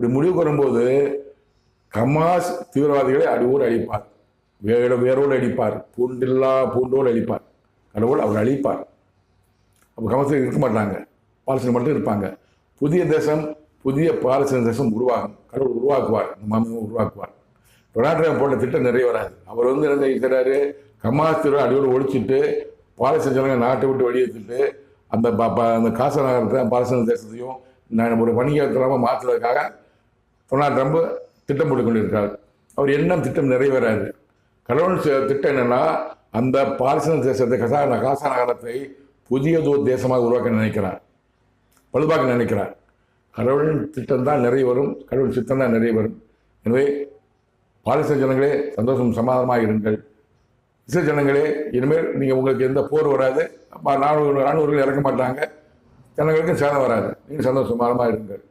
இப்படி முடிவுக்கு வரும்போது கமாஸ் தீவிரவாதிகளை அடிவோடு அழிப்பார். வேட வேரோடு அழிப்பார். பூண்டில்லா பூண்டோடு அழிப்பார். கடவுள் அவர் அழிப்பார். அப்போ கமத்தில் இருக்க மாட்டாங்க. பாலஸ்தீனம் மட்டும் இருப்பாங்க. புதிய தேசம் புதிய பாலஸ்தீன தேசம் உருவாகும். கடவுள் உருவாக்குவார். மாமியும் மாமியை உருவாக்குவார். டொனால்ட் ட்ரம்ப் போட்ட திட்டம் நிறைய வராது. அவர் வந்து என்ன செய்கிறாரு? கமாஸ் தீவிர அடியோடு ஒழிச்சிட்டு பாலஸ்தீன ஜனங்க நாட்டை விட்டு வெளியேற்றிட்டு அந்த ப- ப- அந்த காச நகரத்தை பாலஸ்தீன தேசத்தையும் நான் ஒரு வணிக மாற்றுறதுக்காக டொனால்ட் ட்ரம்ப் திட்டம் போட்டு கொண்டிருக்கார் அவர் எண்ணம் திட்டம் நிறைவேறாது. கடவுள் திட்டம் என்னென்னா அந்த பாலஸ்தீன தேசத்தை கசா காசா நகரத்தை புதியதோ தேசமாக உருவாக்க நினைக்கிறார். பழுதாக்க நினைக்கிறார். கடவுளின் திட்டம் தான் வரும். கடவுள் சித்தம் தான் நிறைய வரும். எனவே பாலஸ்தீன ஜனங்களே சந்தோஷம் சமாதானமாக இருங்கள். இஸ்ரேல் ஜனங்களே இனிமேல் நீங்கள் உங்களுக்கு எந்த போர் வராது. அப்போ நானூறு நானூறுகள் இறக்க மாட்டாங்க. ஜனங்களுக்கும் சேதம் வராது. நீங்கள் சந்தோஷம் சமாதானமாக இருங்கள்.